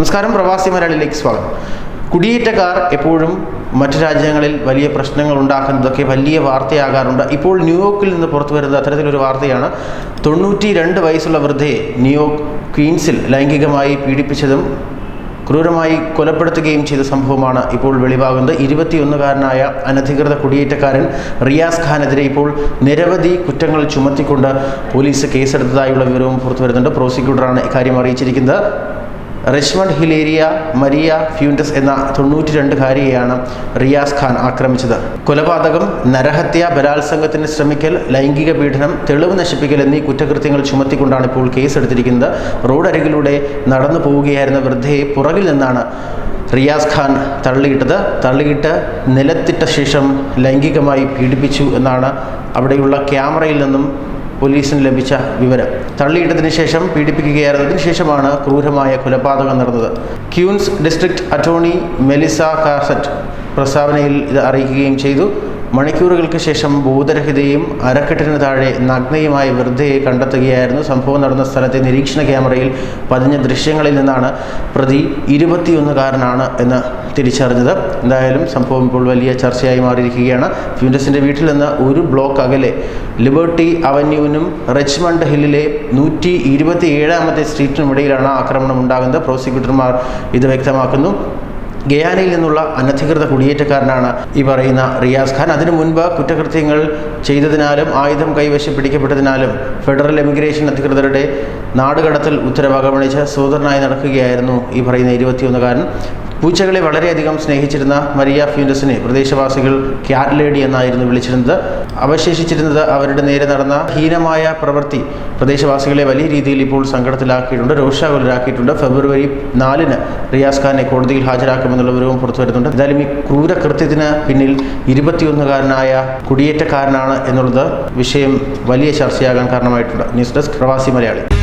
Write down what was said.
നമസ്കാരം പ്രവാസി മലയാളിയിലേക്ക് സ്വാഗതം. കുടിയേറ്റക്കാർ എപ്പോഴും മറ്റു രാജ്യങ്ങളിൽ വലിയ പ്രശ്നങ്ങൾ ഉണ്ടാക്കുന്നതൊക്കെ വലിയ വാർത്തയാകാറുണ്ട്. ഇപ്പോൾ ന്യൂയോർക്കിൽ നിന്ന് പുറത്തു വരുന്ന അത്തരത്തിലൊരു വാർത്തയാണ് തൊണ്ണൂറ്റി രണ്ട് വയസ്സുള്ള വൃദ്ധയെ ന്യൂയോർക്ക് ക്വീൻസിൽ ലൈംഗികമായി പീഡിപ്പിച്ചതും ക്രൂരമായി കൊലപ്പെടുത്തുകയും ചെയ്ത സംഭവമാണ് ഇപ്പോൾ വെളിവാകുന്നത്. ഇരുപത്തിയൊന്നുകാരനായ അനധികൃത കുടിയേറ്റക്കാരൻ റിയാസ് ഖാനെതിരെ ഇപ്പോൾ നിരവധി കുറ്റങ്ങൾ ചുമത്തിക്കൊണ്ട് പോലീസ് കേസെടുത്തതായുള്ള വിവരവും പുറത്തു വരുന്നുണ്ട്. പ്രോസിക്യൂട്ടറാണ് ഇക്കാര്യം അറിയിച്ചിരിക്കുന്നത്. റിച്ച്മണ്ട് ഹിലേരിയ മരിയ ഫ്യൂൻഡസ് എന്ന തൊണ്ണൂറ്റി രണ്ടുകാരിയെയാണ് റിയാസ് ഖാൻ ആക്രമിച്ചത്. കൊലപാതകം നരഹത്യ ബലാത്സംഗത്തിന് ശ്രമിക്കൽ ലൈംഗിക പീഡനം തെളിവ് നശിപ്പിക്കൽ എന്നീ കുറ്റകൃത്യങ്ങൾ ചുമത്തിക്കൊണ്ടാണ് ഇപ്പോൾ കേസെടുത്തിരിക്കുന്നത്. റോഡരികിലൂടെ നടന്നു പോവുകയായിരുന്ന വൃദ്ധയെ പുറകിൽ നിന്നാണ് റിയാസ് ഖാൻ തള്ളിയിട്ടത്. തള്ളിയിട്ട് നിലത്തിട്ട ശേഷം ലൈംഗികമായി പീഡിപ്പിച്ചു എന്നാണ് അവിടെയുള്ള ക്യാമറയിൽ നിന്നും പോലീസിന് ലഭിച്ച വിവരം. തള്ളിയിട്ടതിന് ശേഷം പീഡിപ്പിക്കുകയായിരുന്നതിന് ശേഷമാണ് ക്രൂരമായ കൊലപാതകം നടന്നത്. ക്യൂൻസ് ഡിസ്ട്രിക്ട് അറ്റോർണി മെലിസ കാസറ്റ് പ്രസ്താവനയിൽ ഇത് അറിയിക്കുകയും ചെയ്തു. മണിക്കൂറുകൾക്ക് ശേഷം ഭൂതരഹിതയും അരക്കെട്ടിന് താഴെ നഗ്നയുമായ വൃദ്ധയെ കണ്ടെത്തുകയായിരുന്നു. സംഭവം നടന്ന സ്ഥലത്തെ നിരീക്ഷണ ക്യാമറയിൽ പതിഞ്ഞ ദൃശ്യങ്ങളിൽ നിന്നാണ് പ്രതി ഇരുപത്തിയൊന്നുകാരനാണ് എന്ന് തിരിച്ചറിഞ്ഞത്. എന്തായാലും സംഭവം ഇപ്പോൾ വലിയ ചർച്ചയായി മാറിയിരിക്കുകയാണ്. ഫ്യൂൻഡസിന്റെ വീട്ടിൽ നിന്ന് ഒരു ബ്ലോക്ക് അകലെ ലിബർട്ടി അവന്യൂവിനും റിച്ച്മണ്ട് ഹില്ലിലെ നൂറ്റി ഇരുപത്തി ഏഴാമത്തെ സ്ട്രീറ്റിനുമിടയിലാണ് ആക്രമണം ഉണ്ടാകുന്നത്. പ്രോസിക്യൂട്ടർമാർ ഇത് വ്യക്തമാക്കുന്നു. ഗയാനയിൽ നിന്നുള്ള അനധികൃത കുടിയേറ്റക്കാരനാണ് ഈ പറയുന്ന റിയാസ് ഖാൻ. അതിനു മുൻപ് കുറ്റകൃത്യങ്ങൾ ചെയ്തതിനാലും ആയുധം കൈവശം പിടിക്കപ്പെട്ടതിനാലും ഫെഡറൽ എമിഗ്രേഷൻ അധികൃതരുടെ നാടുകടത്തൽ ഉത്തരവ് അവഗണിച്ച് സ്വതന്ത്രനായി നടക്കുകയായിരുന്നു ഈ പറയുന്ന ഇരുപത്തിയൊന്നുകാരൻ. പൂച്ചകളെ വളരെയധികം സ്നേഹിച്ചിരുന്ന മരിയ ഫ്യൂൻഡസിനെ പ്രദേശവാസികൾ ക്യാറ്റ് ലേഡി എന്നായിരുന്നു വിളിച്ചിരുന്നത്. അവശേഷിച്ചിരുന്നത് അവരുടെ നേരെ നടന്ന ഹീനമായ പ്രവൃത്തി പ്രദേശവാസികളെ വലിയ രീതിയിൽ ഇപ്പോൾ സങ്കടത്തിലാക്കിയിട്ടുണ്ട്. രോഷാകുലരാക്കിയിട്ടുണ്ട്. ഫെബ്രുവരി നാലിന് റിയാസ് ഖാനെ കോടതിയിൽ ഹാജരാക്കുമെന്നുള്ള വിവരവും പുറത്തു വരുന്നുണ്ട്. എന്തായാലും ഈ ക്രൂരകൃത്യത്തിന് പിന്നിൽ ഇരുപത്തിയൊന്നുകാരനായ കുടിയേറ്റക്കാരനാണ് എന്നുള്ളത് വിഷയം വലിയ ചർച്ചയാകാൻ കാരണമായിട്ടുണ്ട്. ന്യൂസ് ഡെസ്ക് പ്രവാസി മലയാളി.